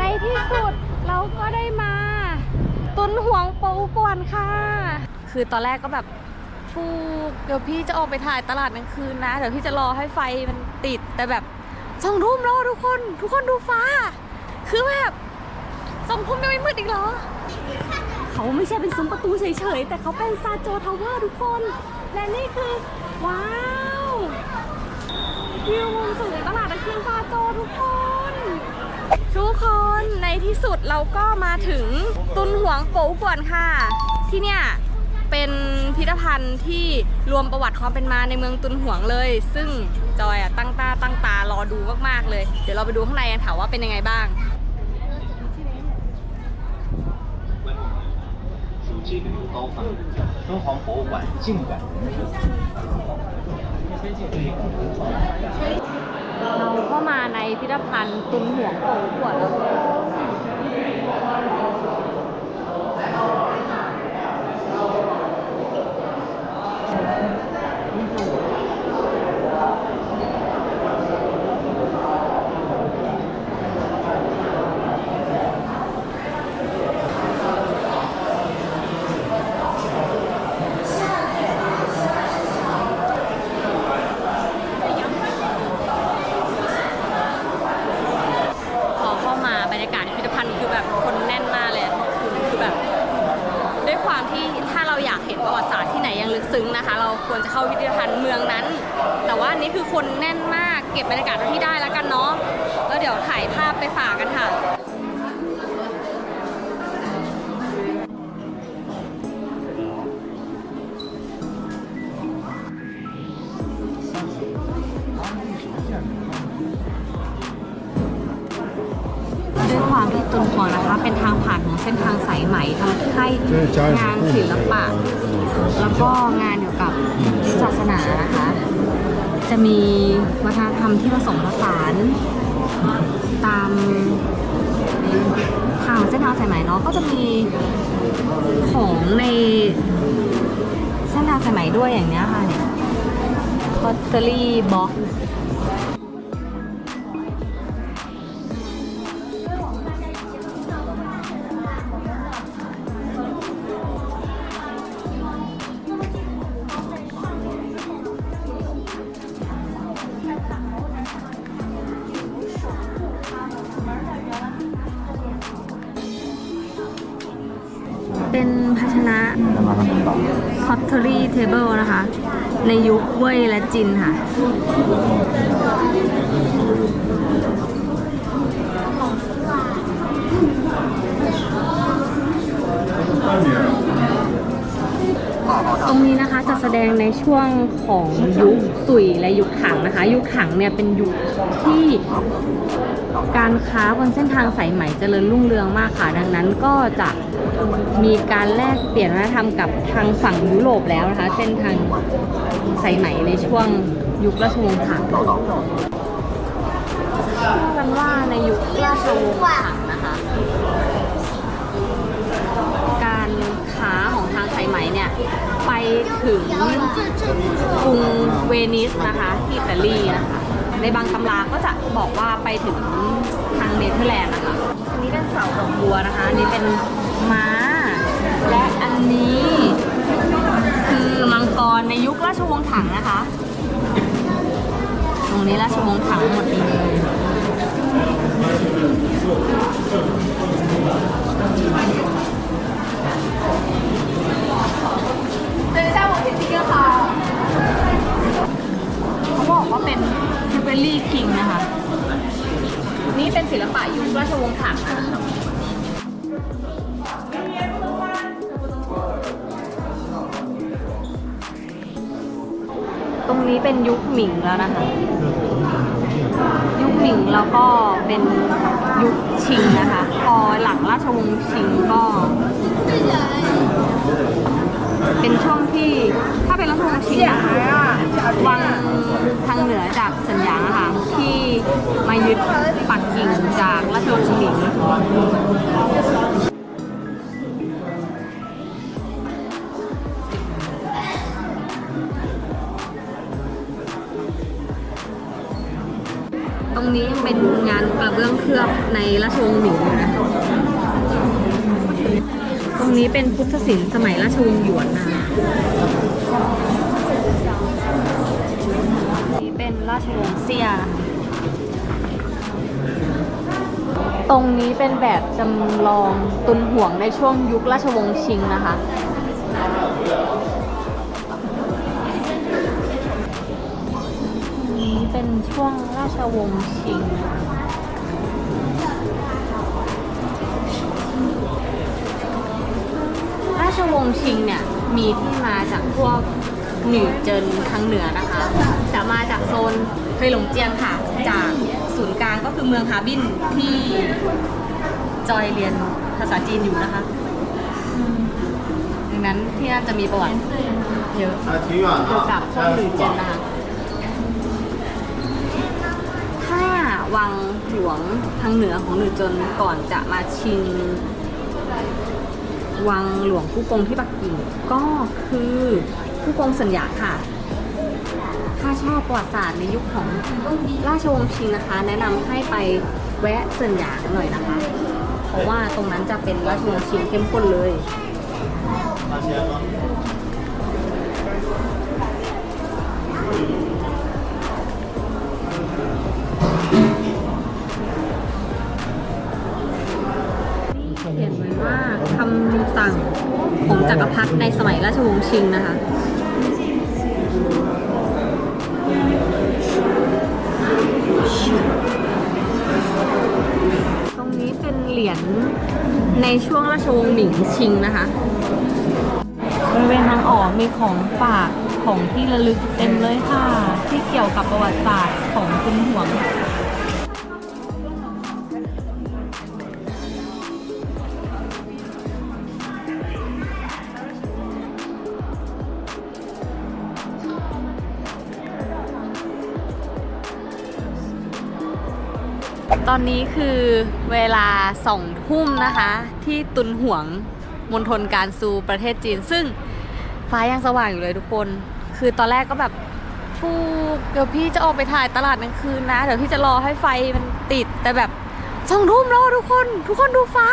ในที่สุดเราก็ได้มา ตุนห่วงโปูป่วนค่ะ คือตอนแรกก็แบบฟูกเดี๋ยวพี่จะออกไปถ่ายตลาดกลางคืนนะ เดี๋ยวพี่จะรอให้ไฟมันติดแต่แบบสองทุ่มแล้วทุกคนทุกคนดูฟ้า คือแบบสองทุ่มยังไม่มืดอีกเหรอ เขาไม่ใช่เป็นซุ้มประตูเฉยๆ แต่เขาเป็นซาโจทาวเวอร์ทุกคน และนี่คือ ว้าววิวมุมสูงตลาดตะเคียนซาโจทุกคน ทุกคนในที่สุดเราก็มาถึงตุนหวงโป๋กวนค่ะ ที่เนี่ยเป็นพิพิธภัณฑ์ที่รวมประวัติความเป็นมาในเมืองตุนหวงเลย ซึ่งจอยอะตั้งตาตั้งตารอดูมากๆเลย เดี๋ยวเราไปดูข้างในกันค่ะว่าเป็นยังไงบ้าง 属这个有高仿敦煌博物馆静感人 เราเข้ามาในพิพิธภัณฑ์ตุนหวงโป๋กวดแล้ว ที่ตุนหัวนะคะ เป็นทางผ่านของเส้นทางสายไหมทำให้งานศิลปะ แล้วก็งานเกี่ยวกับศาสนานะคะ จะมีวัฒนธรรมที่ผสมผสานตามทางเส้นทางสายไหมเนาะก็จะมีของในเส้นทางสายไหมด้วยอย่างเนี้ยค่ะเนี่ยพอตเตอรี่บ็อก เป็นภาชนะ pottery table นะคะ ในยุคเว่ยและจินค่ะ ตรงนี้นะคะจะแสดงในช่วงของยุคสุยและยุคถังนะคะ ยุคถังเนี่ยเป็นยุคที่ การค้าบนเส้นทางสายไหมเจริญรุ่งเรืองมากค่ะ ดังนั้นก็จะมีการแลกเปลี่ยนวัฒนธรรมกับทางฝั่งยุโรปแล้วนะคะ เส้นทางสายไหมในช่วงยุคราชวงศ์ถังเชื่อกันว่าในยุคราชวงศ์ถังนะคะ การค้าของทางสายไหมเนี่ยไปถึงกรุงเวนิสนะคะที่อิตาลีนะคะ ในบางตำราก็จะบอกว่าไปถึงทางเนเธอร์แลนด์นะคะอันนี้เป็นเสาดอกบัวนะคะอันนี้เป็นม้า และอันนี้คือมังกรในยุคราชวงศ์ถังนะคะ ตรงนี้ราชวงศ์ถังหมดเลยเขาบอกว่าเป็นทิเบลลี่คิงนะคะ นี่เป็นศิลปะยุคราชวงศ์ถังนะตรงนี้เป็นยุคหมิงแล้วนะคะ ยุคหมิงแล้วก็เป็นยุคชิงนะคะ พอหลังราชวงศ์ชิงก็ เป็นช่วงที่ถ้าเป็นราชวงศ์ชิงนะคะ วังทางเหนือจากสัญญาค่ะที่มายึดปักกิ่งจากราชวงศ์หมิงตรงนี้ยังเป็นงานกระเบื้องเคลือบในราชวงศ์หมิงอยู่ตรงนี้เป็นพุทธศิลป์สมัยราชวงศ์หยวนนะคะ ราชวงศ์เซีย ตรงนี้เป็นแบบจำลองตุนห่วงในช่วงยุคราชวงศ์ชิงนะคะ นี้เป็นช่วงราชวงศ์ชิงราชวงศ์ชิงเนี่ยมีที่มาจากพวกหนือเจินทางเหนือนะคะ มาจากโซนเฮยหลงเจียงค่ะ จากศูนย์กลางก็คือเมืองฮาร์บินที่จอยเรียนภาษาจีนอยู่นะคะอืมดังนั้นที่นั่นจะมีประวัติเยอะ 啊，挺远 เกี่ยว 的 กับพวกหนือเจียนนะคะ ถ้าวังหลวงทางเหนือของหนือเจนก่อนจะมาชิง วังหลวงผู้กงที่ปักกิ่ง ก็คือผู้กงสัญญาค่ะ ถ้าชอบประวัติศาสตร์ในยุคของราชวงศ์ชิงนะคะ แนะนำให้ไปแวะเซินหยางหน่อยนะคะ เพราะว่าตรงนั้นจะเป็นราชวงศ์ชิงเข้มข้นเลย เขียนไว้ว่าคำสั่งของจักรพรรดิในสมัยราชวงศ์ชิงนะคะ เป็นเหรียญในช่วงราชวงศ์หมิงชิงนะคะ บริเวณทางออกมีของฝากของที่ระลึกเต็มเลยค่ะ ที่เกี่ยวกับประวัติศาสตร์ของคุณหวง ตอนนี้คือเวลาสองทุ่มนะคะ ที่ตุนหวงมณฑลการซูประเทศจีน ซึ่งฟ้ายังสว่างอยู่เลยทุกคน คือตอนแรกก็แบบฟูเดี๋ยวพี่จะออกไปถ่ายตลาดกลางคืนนะ เดี๋ยวพี่จะรอให้ไฟมันติดแต่แบบสองทุ่มแล้วทุกคน ทุกคนดูฟ้า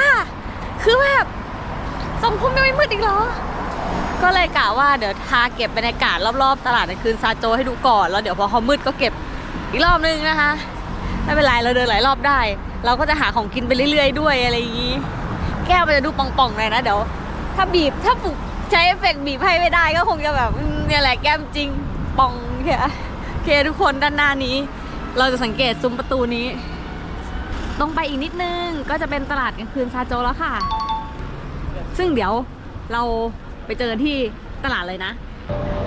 คือแบบสองทุ่มยังไม่มืดอีกเหรอ ก็เลยกะว่าเดี๋ยวทาเก็บบรรยากาศรอบๆ ตลาดกลางคืนซาโจให้ดูก่อน แล้วเดี๋ยวพอเขามืดก็เก็บอีกรอบนึงนะคะ ไม่เป็นไรเราเดินหลายรอบได้ เราก็จะหาของกินไปเรื่อยๆด้วยอะไรอย่างนี้ แก้วมันจะดูป่องๆเลยนะเดี๋ยวถ้าบีบถ้าปลุกใช้เอฟเฟกต์บีบให้ไม่ได้ก็คงจะแบบเนี่ยแหละแก้มจริงป่องโอเคโอเคทุกคนด้านหน้านี้ เราจะสังเกตซุ้มประตูนี้ตรงไปอีกนิดนึงก็จะเป็นตลาดกลางคืนซาโจแล้วค่ะ ซึ่งเดี๋ยวเราไปเจอที่ตลาดเลยนะ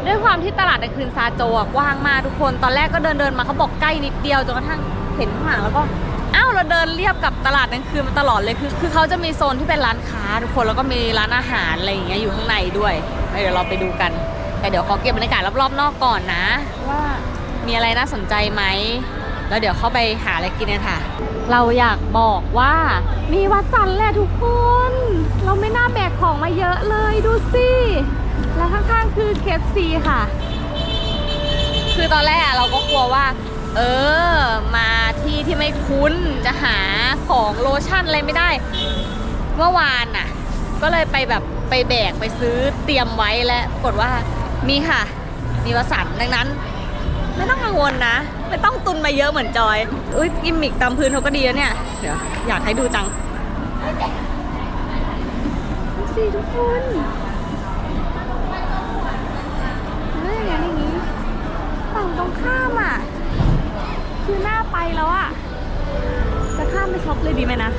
ด้วยความที่ตลาดกลางคืนซาโจกว้างมากทุกคน ตอนแรกก็เดินเดินมาเขาบอกใกล้นิดเดียวจนกระทั่ง เห็นข้างหลังแล้วก็อ้าวเราเดินเรียบกับตลาดกลางคืนมาตลอดเลยคือคือเขาจะมีโซนที่เป็นร้านค้าทุกคนแล้วก็มีร้านอาหารอะไรอย่างเงี้ยอยู่ข้างในด้วยเดี๋ยวเราไปดูกัน แต่เดี๋ยวขอเก็บบรรยากาศรอบๆนอกก่อนนะ ว่ามีอะไรน่าสนใจไหมแล้วเดี๋ยวเข้าไปหาอะไรกินกันค่ะ เราอยากบอกว่ามีวัดสันแหละทุกคน เราไม่น่าแบกของมาเยอะเลยดูสิแล้วข้างๆคือเคฟซีค่ะ คือตอนแรกอะเราก็กลัวว่า เออ มาที่ที่ไม่คุ้นจะหาของโลชั่นอะไรไม่ได้ เมื่อวานน่ะ ก็เลยไปแบบไปแบกไปซื้อเตรียมไว้และปรากฏว่ามีค่ะ มีวสันดังนั้น ไม่ต้องกังวลนะ ไม่ต้องตุนมาเยอะเหมือนจอย อุ้ยกิมมิกตามพื้นเขาก็ดีแล้วเนี่ย เดี๋ยวอยากให้ดูจังดูสิทุกคนเรื่องอย่างนี้ฝั่งตรงข้ามอะ คือหน้าไปแล้วอะจะข้ามไปช็อปเลยดีไหมนะ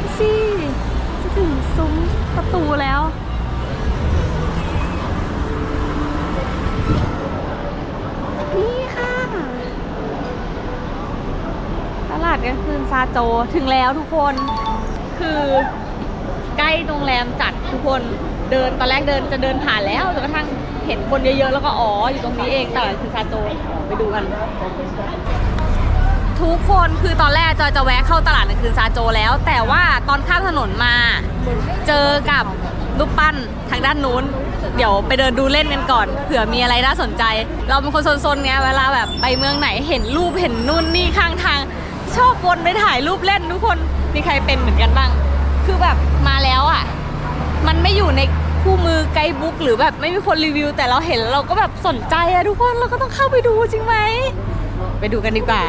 ดูสิจะถึงซุ้มประตูแล้วนี่ค่ะ ตลาดกลางคืนซาโจถึงแล้วทุกคน คือใกล้โรงแรมจัดทุกคนเดินตอนแรกเดินจะเดินผ่านแล้วจนกระทั่ง เห็นคนเยอะๆ แล้วก็อ๋ออยู่ตรงนี้เองตลาดคือซาโจไปดูกัน ทุกคนคือตอนแรกจอยจะแวะเข้าตลาดกลางคืนซาโจแล้ว แต่ว่าตอนข้ามถนนมาเจอกับรูปปั้นทางด้านนู้น เดี๋ยวไปเดินดูเล่นกันก่อนเผื่อมีอะไรน่าสนใจ เราเป็นคนโซนๆไงเวลาแบบไปเมืองไหนเห็นรูปเห็นนู่นนี่ข้างทาง ชอบวนไปถ่ายรูปเล่นทุกคนมีใครเป็นเหมือนกันบ้าง คือแบบมาแล้วอะ มันไม่อยู่ใน คู่มือไกด์บุ๊กหรือแบบไม่มีคนรีวิว แต่เราเห็นเราก็แบบสนใจอะทุกคนเราก็ต้องเข้าไปดูจริงไหม ไปดูกันดีกว่า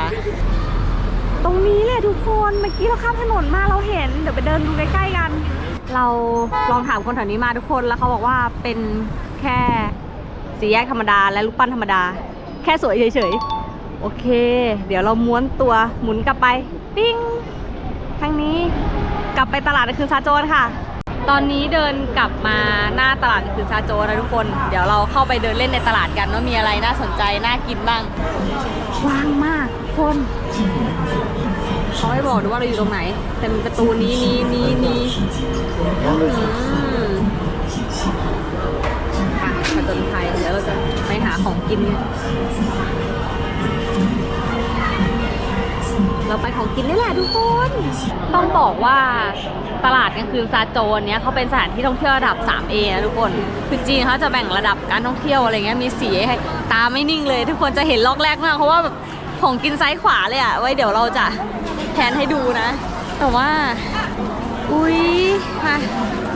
ตรงนี้แหละทุกคนเมื่อกี้เราข้ามถนนมาเราเห็นเดี๋ยวไปเดินดูใกล้ๆกัน เราลองถามคนแถวนี้มาทุกคนแล้วเขาบอกว่าเป็นแค่สีแยกธรรมดาและรูปปั้นธรรมดา แค่สวยเฉยๆ โอเค เดี๋ยวเราม้วนตัวหมุนกลับไป ปิ้งทางนี้กลับไปตลาดในคืนซาโจนค่ะ ตอนนี้เดินกลับมาหน้าตลาดในคืนซาโจนนะทุกคน เดี๋ยวเราเข้าไปเดินเล่นในตลาดกันว่ามีอะไรน่าสนใจ น่ากินบ้างกว้างมากทุกคนเขาให้บอกด้วยว่าเราอยู่ตรงไหน แต่มีประตูนี้นี้นี้นี้อื้อหือไปผจญภัยเดี๋ยวเราจะไปหาของกิน เราไปของกินนี่แหละทุกคน ต้องบอกว่าตลาดกลางคืนซาโจนเนี้ยเขาเป็นสถานที่ท่องเที่ยวระดับ 3A นะทุกคนคือจีนเขาจะแบ่งระดับการท่องเที่ยวอะไรเงี้ยมีสีให้ตาไม่นิ่งเลย ทุกคนจะเห็นลอกแรกมากเพราะว่าแบบของกินซ้ายขวาเลยอะไว้เดี๋ยวเราจะแทนให้ดูนะ แต่ว่า อุ้ยมา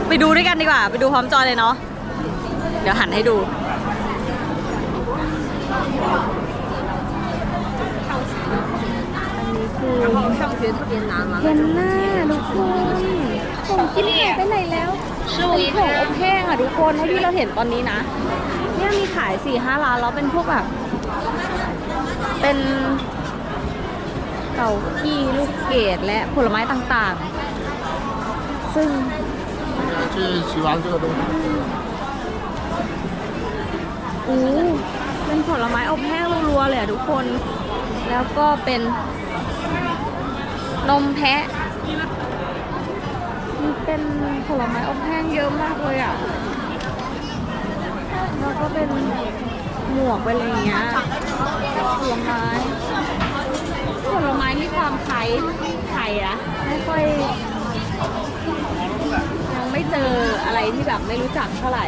ไปดูด้วยกันดีกว่า ไปดูพร้อมจอเลยเนาะเดี๋ยวหันให้ดู เห็นหน้าทุกคนของกินหายไปไหนแล้วเป็นของอบแห้งอ่ะทุกคนเท่าที่เราเห็นตอนนี้นะ เนี่ยมีขายสี่ห้าร้านแล้วเป็นพวกแบบ เป็นเก่ากี้ลูกเกดและผลไม้ต่างๆ ซึ่ง 去取完这个东西。 อู้เป็นผลไม้อบแห้งรัวๆเลยอะทุกคน แล้วก็เป็น นมแพะมันเป็นผลไม้อบแห้งเยอะมากเลยอะ แล้วก็เป็นหมวกไปอะไรเงี้ยผลไม้ผลไม้มีความคล้ายไข่อะไม่ค่อยยังไม่เจออะไรที่แบบไม่รู้จักเท่าไหร่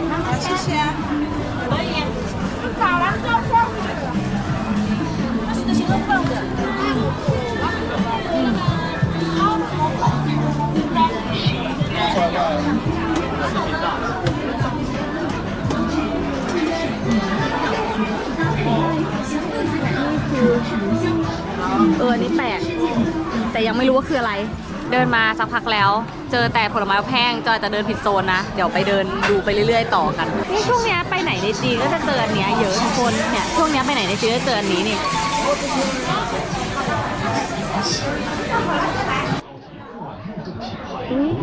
เออนนี้แปลก แต่ยังไม่รู้ว่าคืออะไร เดินมาสักพักแล้ว เจอแต่ผลไม้แห้งจอยจะเดินผิดโซนนะ เดี๋ยวไปเดินดูไปเรื่อยๆต่อกัน นี่ช่วงเนี้ยไปไหนในจีนก็จะเจออันเนี้ยเยอะทุกคน เนี่ยช่วงเนี้ยไปไหนในจีนก็เจออันนี้นี่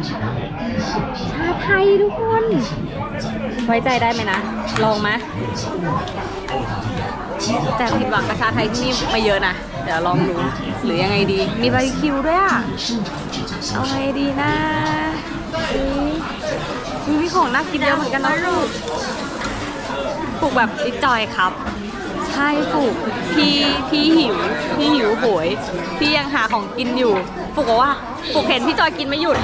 ชาไทยทุกคน ไว้ใจได้ไหมนะ ลองไหมแต่ผิดหวังกับชาไทยที่นี่มาเยอะนะ เดี๋ยวลองดู หรือยังไงดี มีบาร์บีคิวด้วยอะ เอาไงดีนะอุ๊ยอุ๊ยมีของน่ากินเยอะเหมือนกันนะลูกปลูกแบบดิจอยครับ ใช่ปลูกพี่พี่หิว พี่หิวโหยพี่ยังหาของกินอยู่ปลูกบอกว่าปลูกเห็นพี่จอยกินไม่หยุด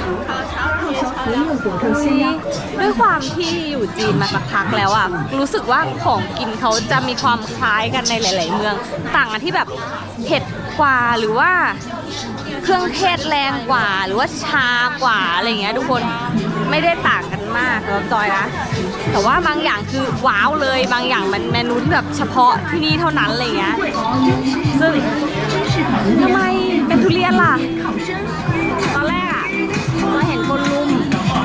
ด้วยความที่อยู่จีนมาสักพักแล้วอะรู้สึกว่าของกินเขาจะมีความคล้ายกันในหลาย ๆ เมือง ต่างกันที่แบบเผ็ดกว่าหรือว่าเครื่องเทศแรงกว่าหรือว่าชากว่าอะไรอย่างเงี้ยทุกคนไม่ได้ต่างกันมากสำหรับจอยนะ แต่ว่าบางอย่างคือว้าวเลย บางอย่างมันเมนูที่แบบเฉพาะที่นี่เท่านั้นอะไรอย่างเงี้ยซึ่งทำไมเป็นทุเรียนล่ะ ตอนแรกอะเราเห็นคนลุม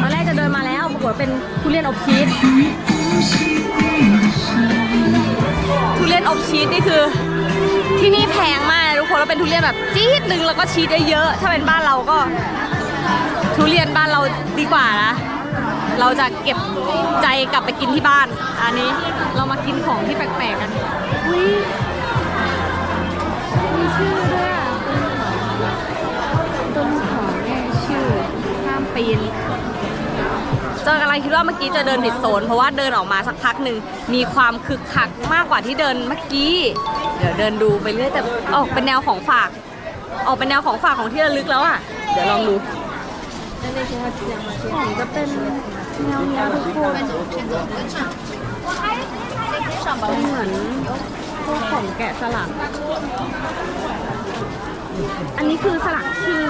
ตอนแรกจะเดินมาแล้วปรากฏเป็นทุเรียนอบชีสทุเรียนอบชีสนี่คือ ที่นี่แพงมากนะทุกคนแล้วเป็นทุเรียนแบบจี๊ดนึงแล้วก็ชีสเยอะๆถ้าเป็นบ้านเราก็ ทุเรียนบ้านเราดีกว่านะ เราจะเก็บใจกลับไปกินที่บ้าน อันนี้เรามากินของที่แปลกๆกันอุ้ยมีชื่อด้วยอะต้นหอมเนี่ยชื่อห้ามปีนเจอกำลังคิดว่าเมื่อกี้จะเดินผิดโซน เพราะว่าเดินออกมาสักพักหนึ่งมีความคึกคักมากกว่าที่เดินเมื่อกี้ เดี๋ยวเดินดูไปเรื่อยแต่ออกเป็นแนวของฝาก ออกเป็นแนวของฝากของที่ระลึกแล้วอะ เดี๋ยวลองดูของจะเป็น เนี้ทุกคนเป็นเหมือนพวกของแกะสลัก อันนี้คือสลักชื่อ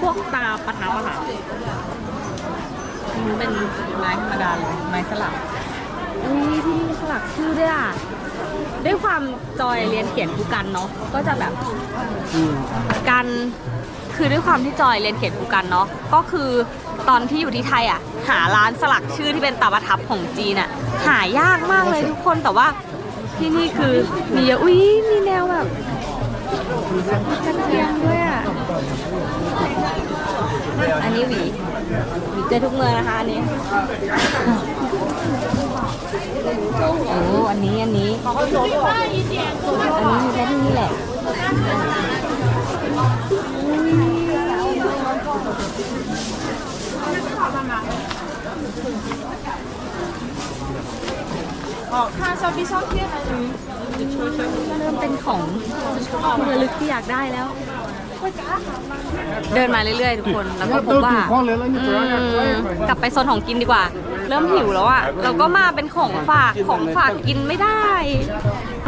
พวกตาประทับอะค่ะมันเป็นไม้ธรรมดาเลยไม้สลักอุ้ยที่นี่สลักชื่อด้วยอะด้วยความจอยเรียนเขียนกูกันเนาะก็จะแบบกันคือด้วยความที่จอยเรียนเขียนกูกันเนาะก็คือ ตอนที่อยู่ที่ไทยอะ หาร้านสลักชื่อที่เป็นตาประทับของจีนอะ หายากมากเลยทุกคนแต่ว่าที่นี่คือมีเยอะอุ้ยมีแนวแบบกระเทียมด้วยอะอันนี้หวีหวีเจอทุกเมืองนะคะอันนี้โอ้อันนี้อันนี้อันนี้มีแค่ที่นี่แหละ เริ่มเป็นของที่ระลึกที่อยากได้แล้ว เดินมาเรื่อยๆทุกคน แล้วก็พบว่าอืมกลับไปโซนของกินดีกว่า เริ่มหิวแล้วอะเราก็มาเป็นของฝากของฝากกินไม่ได้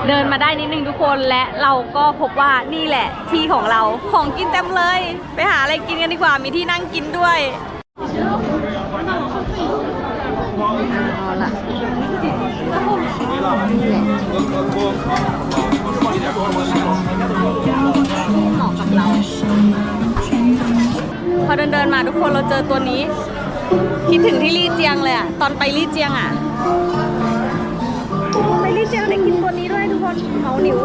เดินมาได้นิดนึงทุกคนและเราก็พบว่านี่แหละที่ของเราของกินเต็มเลย ไปหาอะไรกินกันดีกว่ามีที่นั่งกินด้วย เอาล่ะที่เหมาะกับเรา พอเดินเดินๆมาทุกคนเราเจอตัวนี้ คิดถึงที่ลี่เจียงเลยอะตอนไปลี่เจียงอะไปลี่เจียงได้กินตัวนี้ด้วยทุกคนเขาหนิว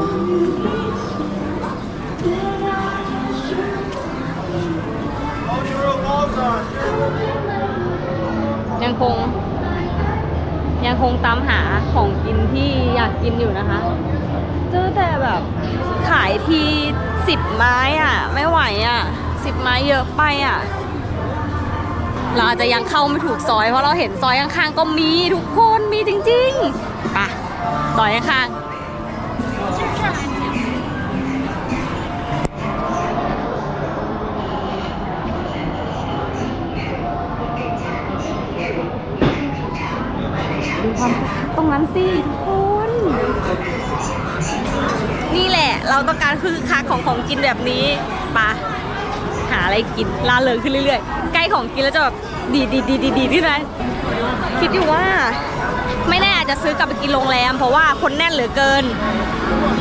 ยังคง ยังคงตามหาของกินที่อยากกินอยู่นะคะเจอแต่แบบขายทีสิบไม้อะ ไม่ไหวอะสิบไม้เยอะไปอะ เราอาจจะยังเข้าไม่ถูกซอยเพราะเราเห็นซอยข้างๆก็มีทุกคนมีจริงๆไปะซอยข้างๆ สิทุกคน นี่แหละ เราต้องการคือคักของของกินแบบนี้ปะหาอะไรกินล่าเริงขึ้นเรื่อยๆ ใกล้ของกินแล้วจะแบบดีดีดีดีดีขึ้นไหมคิดอยู่ว่า ไม่แน่อาจจะซื้อกลับไปกินโรงแรม เพราะว่าคนแน่นเหลือเกิน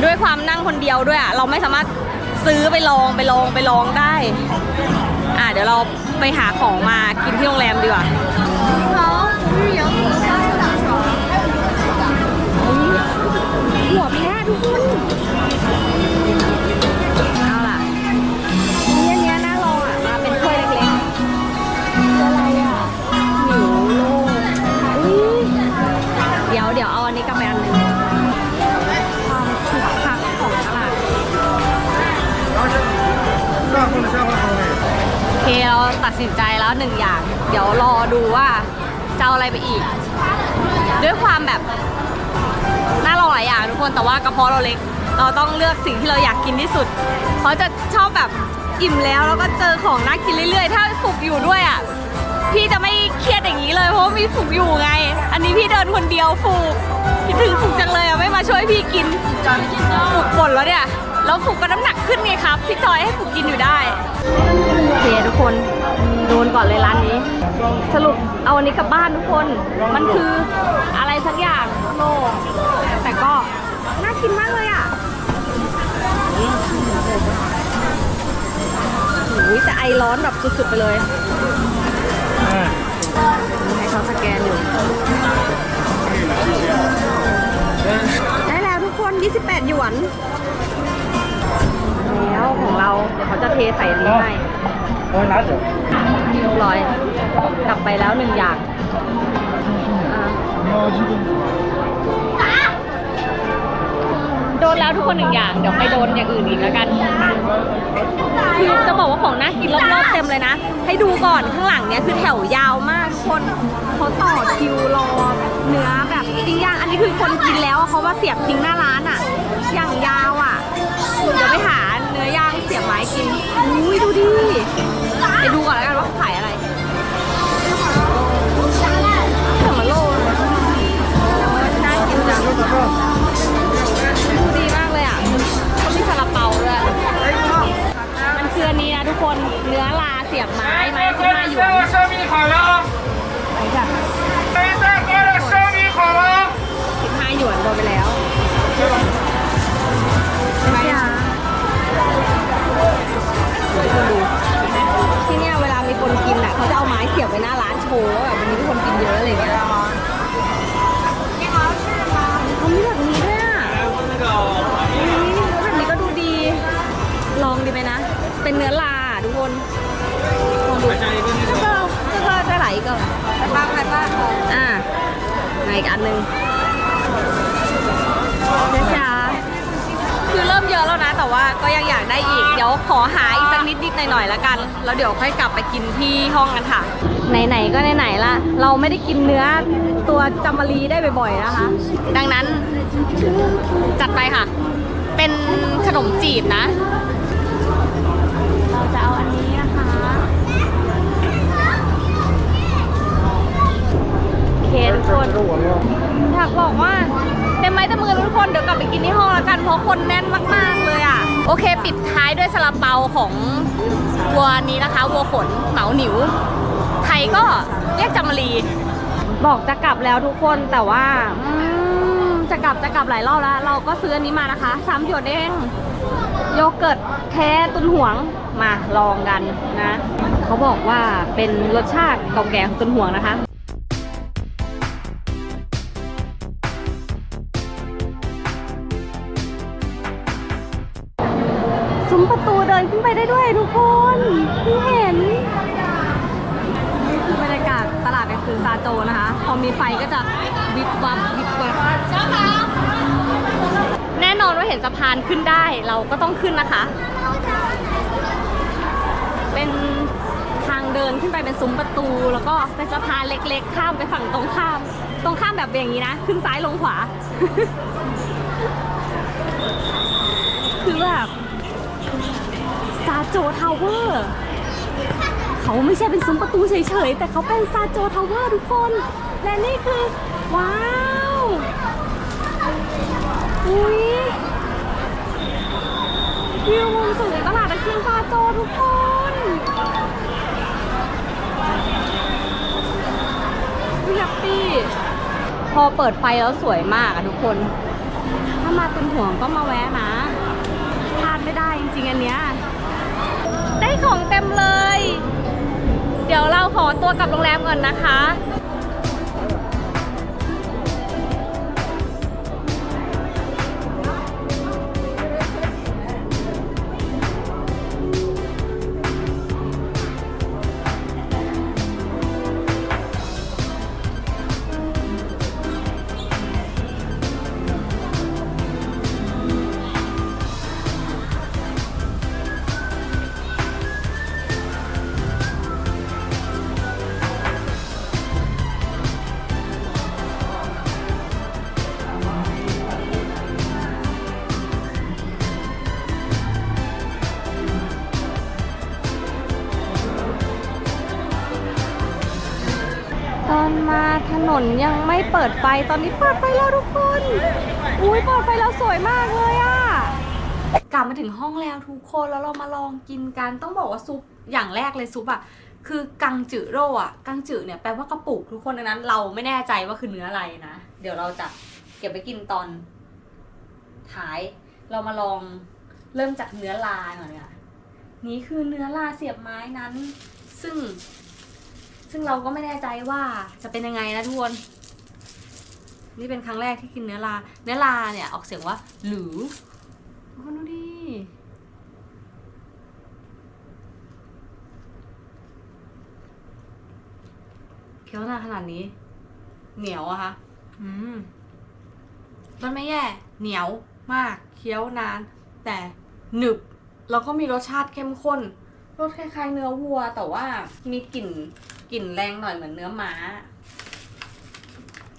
ด้วยความนั่งคนเดียวด้วยอะเราไม่สามารถซื้อไปลองไปลองไปลองได้ อะเดี๋ยวเราไปหาของมากินที่โรงแรมดีกว่า หนึ่งอย่าง เดี๋ยวรอดูว่าจะเอาอะไรไปอีก ด้วยความแบบน่าลองหลายอย่างทุกคนแต่ว่ากระเพาะเราเล็ก เราต้องเลือกสิ่งที่เราอยากกินที่สุดเพราะจะชอบแบบอิ่มแล้วแล้วก็เจอของน่ากินเรื่อยๆ ถ้าฝึกอยู่ด้วยอะพี่จะไม่เครียดอย่างนี้เลยเพราะว่ามีฝึกอยู่ไง อันนี้พี่เดินคนเดียวฝึกคิดถึงฝึกจังเลยอะไม่มาช่วยพี่กินฝึกบ่นแล้วเนี่ย แล้วฝึกก็น้ำหนักขึ้นไงครับ พี่จอยให้ฝึกกินอยู่ได้ เคทุกคนโดนก่อนเลยร้านนี้ สรุปเอาอันนี้กลับบ้านทุกคน มันคืออะไรสักอย่างโลแต่ก็น่ากินมากเลยอะโอ้ยแต่ไอร้อนแบบสุดๆไปเลยให้เขาสแกนอยู่ ได้แล้วทุกคน 28 หยวน แล้วของเรา เดี๋ยวเขาจะเทใส่อันนี้ให้ ร้อยนัดเหรอร้อยกลับไปแล้วหนึ่งอย่างโดนแล้วทุกคนหนึ่งอย่าง เดี๋ยวไปโดนอย่างอื่นอีกแล้วกันคือจะบอกว่าของน่ากินรอบๆเต็มเลยนะ ให้ดูก่อนข้างหลังเนี้ยคือแถวยาวมากคนเขาต่อคิวรอเนื้อแบบจริงย่างอันนี้คือคนกินแล้วเขามาเสียบทิ้งหน้าร้านอะ อย่างยาวอะเดี๋ยวไปหา เขาจะเอาไม้เสียบไว้หน้าร้านโชว์ว่าแบบวันนี้ทุกคนกินเยอะอะไรเงี้ยเขาแบบนี้ด้วยอะแบบนี้ก็ดูดี ลองดีไหมนะ เป็นเนื้อลาทุกคนลองดูจะเพิ่มจะเพิ่มจะไหลก็ป้าใครป้าอ่าไหนอีกอันหนึ่งเช้า คือเริ่มเยอะแล้วนะ แต่ว่าก็ยังอยากได้อีก เดี๋ยวขอหาอีกสักนิดนิดๆหน่อยๆแล้วกัน แล้วเดี๋ยวค่อยกลับไปกินที่ห้องกันค่ะ ไหนๆก็ไหนๆละเราไม่ได้กินเนื้อตัวจำมารีได้บ่อยๆนะคะ ดังนั้นจัดไปค่ะ เป็นขนมจีบนะ เราจะเอาอันนี้ เคทุกคน อยากบอกว่าเต็มไม้เต็มมือทุกคนเดี๋ยวกลับไปกินที่ห้องแล้วกันเพราะคนแน่นมากๆเลยอะ โอเค ปิดท้ายด้วยซาลาเปาของวัวนี้นะคะวัวขนเหมาหนิวไทยก็เรียกจำมรี บอกจะกลับแล้วทุกคนแต่ว่าจะกลับจะกลับหลายรอบแล้ว เราก็ซื้ออันนี้มานะคะสามหยดเองโยเกิร์ตแท้ตุนหวงมาลองกันนะ เขาบอกว่าเป็นรสชาติเก่าแก่ของตุนหวงนะคะ ไปได้ด้วยทุกคนเพิ่เห็นนี่คือบรรยากาศตลาดกลางคืนซาโจนะคะ พอมีไฟก็จะวิบวับวิบวับแน่นอนว่าเห็นสะพานขึ้นได้เราก็ต้องขึ้นนะคะ เป็นทางเดินขึ้นไปเป็นซุ้มประตู แล้วก็เป็นสะพานเล็กๆ ข้ามไปฝั่งตรงข้าม ตรงข้ามแบบอย่างนี้นะ ขึ้นซ้ายลงขวา คือแบบ โจทาวเวอร์เขาไม่ใช่เป็นซุ้มประตูเฉยๆ แต่เขาเป็นซาโจทาวเวอร์ทุกคน และนี่คือ ว้าวอุ้ยวิวมุมสูงตลาดตะเคียนซาโจทุกคนวิแฮปปี้พอเปิดไฟแล้วสวยมากอะทุกคน ถ้ามาตุนห่วงก็มาแวะนะพลาดไม่ได้จริงๆอันเนี้ย ได้ของเต็มเลย เดี๋ยวเราขอตัวกลับโรงแรมก่อนนะคะ นยังไม่เปิดไฟตอนนี้เปิดไฟแล้วทุกคน อุ้ยเปิดไฟแล้วสวยมากเลยอะกลับมาถึงห้องแล้วทุกคนแล้วเรามาลองกินกันต้องบอกว่าซุปอย่างแรกเลยซุปอะคือกังจือโร่อะกังจือเนี่ยแปลว่ากระปุกทุกคนดังนั้น เราไม่แน่ใจว่าคือเนื้ออะไรนะเดี๋ยวเราจะเก็บไปกินตอนท้าย เรามาลองเริ่มจากเนื้อลาก่อนค่ะนี่คือเนื้อลาเสียบไม้นั้น ซึ่ง ซึ่งเราก็ไม่แน่ใจว่าจะเป็นยังไงนะทุกคน นี่เป็นครั้งแรกที่กินเนื้อลา เนื้อลาเนี่ยออกเสียงว่า หรือทุกคนดูดิเคี้ยวนานขนาดนี้ เหนียวอะคะอืมรสไม่แย่ เหนียวมาก เคี้ยวนาน แต่หนึบ แล้วก็มีรสชาติเข้มข้น รสคล้ายๆเนื้อวัว แต่ว่ามีกลิ่น กลิ่นแรงหน่อยเหมือนเนื้อม้า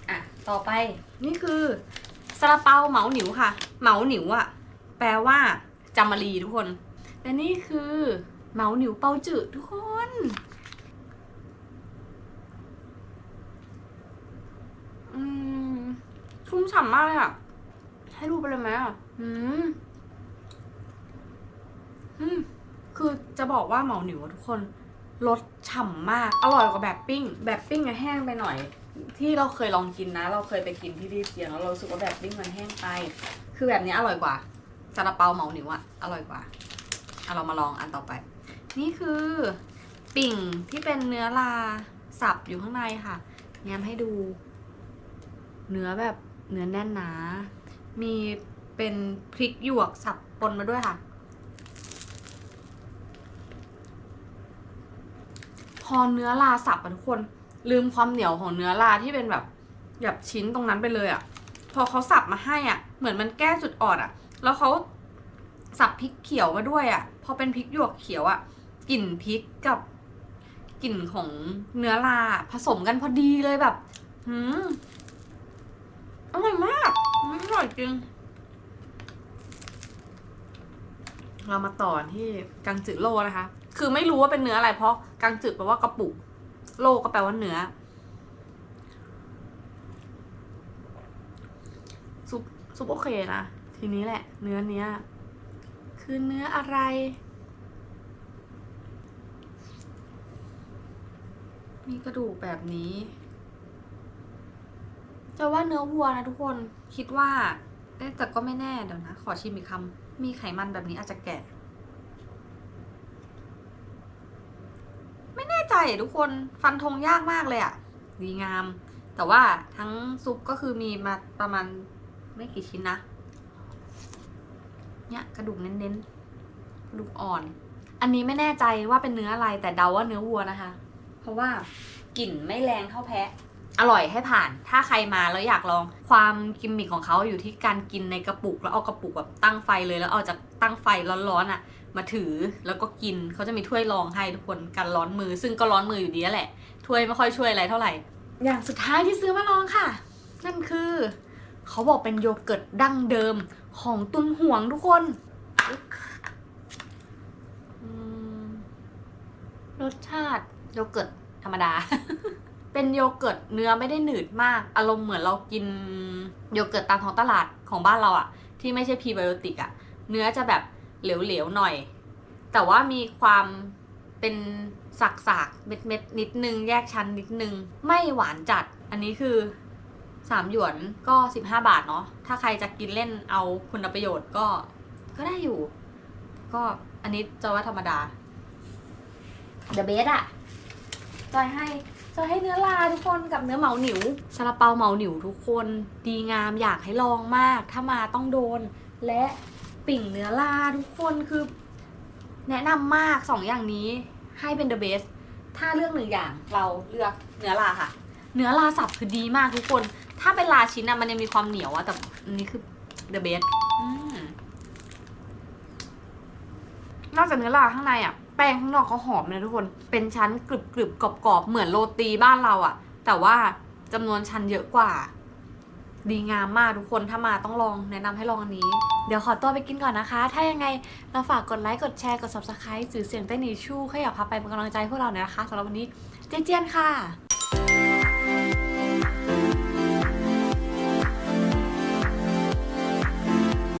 อะต่อไปนี่คือซาลาเปาเหมาหนิวค่ะ เหมาหนิวอะแปลว่าจามารีทุกคนและนี่คือเหมาหนิวเปาจืดทุกคน อืมชุ่มฉ่ำมากเลยอะให้ดูไปเลยไหมอะอืมอืมคือจะบอกว่าเหมาหนิวทุกคน รสฉ่ำมาก อร่อยกว่าแบบปิ้ง แบบปิ้งอะแห้งไปหน่อย ที่เราเคยลองกินนะ เราเคยไปกินที่รีเจียงแล้วเรารู้สึกว่าแบบปิ้งมันแห้งไป คือแบบนี้อร่อยกว่าซาลาเปาเหมาหนิวอะอร่อยกว่าเอาเรามาลองอันต่อไป นี่คือปิ่งที่เป็นเนื้อลาสับอยู่ข้างในค่ะ แง้มให้ดู เนื้อแบบเนื้อแน่นหนา มีเป็นพริกหยวกสับปนมาด้วยค่ะ อเนื้อลาสับอะทุกคน ลืมความเหนียวของเนื้อลาที่เป็นแบบแบบชิ้นตรงนั้นไปเลยอะ่ะ พอเขาสับมาให้อะ่ะ เหมือนมันแก้จุดอ่อนอะ่ะ แล้วเขาสับพริกเขียวมาด้วยอะ่ะ พอเป็นพริกหยวกเขียวอะ่ะกลิ่นพริกกับกลิ่นของเนื้อลาผสมกันพอดีเลยแบบ หืมอร่อยมากอร่อยจริง เรามาต่อที่กังจือโลนะคะ คือไม่รู้ว่าเป็นเนื้ออะไรเพราะกังจือแปลว่ากระปุก โลก็แปลว่าเนื้อซุปซุปโอเคนะ ทีนี้แหละ เนื้อเนี้ยคือเนื้ออะไร มีกระดูกแบบนี้ จะว่าเนื้อวัวนะทุกคนคิดว่าแต่ก็ไม่แน่เดี๋ยวนะ ขอชิมอีกคำ มีไขมันแบบนี้อาจจะแก่ไม่แน่ใจทุกคนฟันธงยากมากเลยอะดีงาม แต่ว่าทั้งซุปก็คือมีมาประมาณไม่กี่ชิ้นนะ เนี่ยกระดูกเน้นๆ กระดูกอ่อน อันนี้ไม่แน่ใจว่าเป็นเนื้ออะไรแต่เดาว่าเนื้อวัวนะคะ เพราะว่ากลิ่นไม่แรงเท่าแพะ อร่อยให้ผ่าน ถ้าใครมาแล้วอยากลองความกิมมิคของเขาอยู่ที่การกินในกระปุก แล้วเอากระปุกแบบตั้งไฟเลยแล้วเอาจากตั้งไฟร้อนๆอะ มาถือแล้วก็กินเขาจะมีถ้วยรองให้ทุกคนกันร้อนมือ ซึ่งก็ร้อนมืออยู่ดีแหละ ถ้วยไม่ค่อยช่วยอะไรเท่าไหร่ อย่างสุดท้ายที่ซื้อมาลองค่ะ นั่นคือ เขาบอกเป็นโยเกิร์ตดั้งเดิมของตุนห่วงทุกคนรสชาติโยเกิร์ตธรรมดา เป็นโยเกิร์ตเนื้อไม่ได้หนืดมาก อารมณ์เหมือนเรากินโยเกิร์ตตามท้องตลาดของบ้านเราอะที่ไม่ใช่พรีไบโอติกอะเนื้อจะแบบเหลวๆหน่อย แต่ว่ามีความเป็นสักๆเม็ดๆนิดนึง แยกชั้นนิดนึง ไม่หวานจัด อันนี้คือสามหยวนก็สิบห้าบาทเนาะ ถ้าใครจะกินเล่นเอาคุณประโยชน์ก็ ก็ได้อยู่ ก็อันนี้จะว่าธรรมดา The best อะจอยให้ จอยให้เนื้อลาทุกคนกับเนื้อเหมาหนิวซาลาเปาเหมาหนิวทุกคนดีงามอยากให้ลองมาก ถ้ามาต้องโดน และปิ่งเนื้อลาทุกคนคือ แนะนำมากสองอย่างนี้ให้เป็น the best ถ้าเลือกหนึ่งอย่างเราเลือกเนื้อลาค่ะ เนื้อลาสับคือดีมากทุกคน ถ้าเป็นลาชิ้นอะมันยังมีความเหนียวอะแต่อันนี้คือ the best นอกจากเนื้อลาข้างในอะ ป้งข้างนอกเขาหอมเลยทุกคน เป็นชั้นกรึบกรึบกรอบกรอบๆเหมือนโรตีบ้านเราอะแต่ว่าจำนวนชั้นเยอะกว่า ดีงามมากทุกคนถ้ามาต้องลองแนะนำให้ลองอันนี้ เดี๋ยวขอตัวไปกินก่อนนะคะ ถ้ายังไงเราฝากกดไลค์กดแชร์กด subscribe สื่อเสียงเต้นหนีชู่แค่อยากพาไปเป็นกำลังใจพวกเราหน่อยนะคะสำหรับวันนี้เจยนเจียนค่ะ